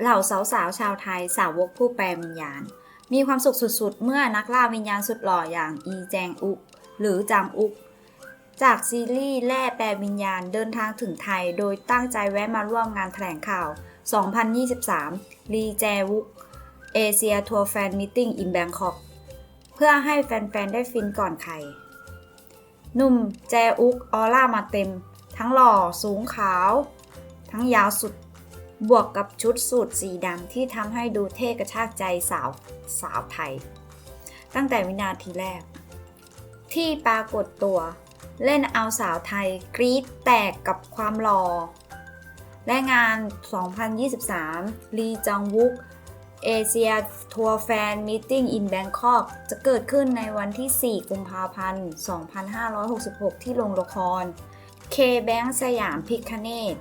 เหล่าสาวๆชาวไทยสาวกผู้แปลวิญญาณ มีความสุขสุดๆ เมื่อนักล่าวิญญาณสุดหล่ออย่างอีแจงอุก หรือจางอุก จากซีรีส์แล่แปลวิญญาณเดินทางถึงไทย โดยตั้งใจแวะมาร่วมงานแถลงข่าว 2023 รีแจวุกเอเชียทัวร์แฟนมิทติ้งอินแบงคอกเพื่อให้แฟน ๆ ได้ฟินก่อนใคร หนุ่มแจอุกออร่ามาเต็ม ทั้งหล่อสูงขาว ทั้งยาวสุด บวกกับชุดสูทสีดำที่ทำให้ดูเท่กระชากใจสาวสาวไทย ตั้งแต่วินาทีแรก ที่ปรากฏตัว เล่นเอาสาวไทยกรี๊ดแตกกับความหล่อและงาน 2023 ลีจังวุกเอเชียทัวร์แฟนมิ g อินแบงคอกจะเกิดขึ้นในวันที่ 4 กุมภาพันธ์ 2566 ที่โรงละครเคแบงสยามพิคเนต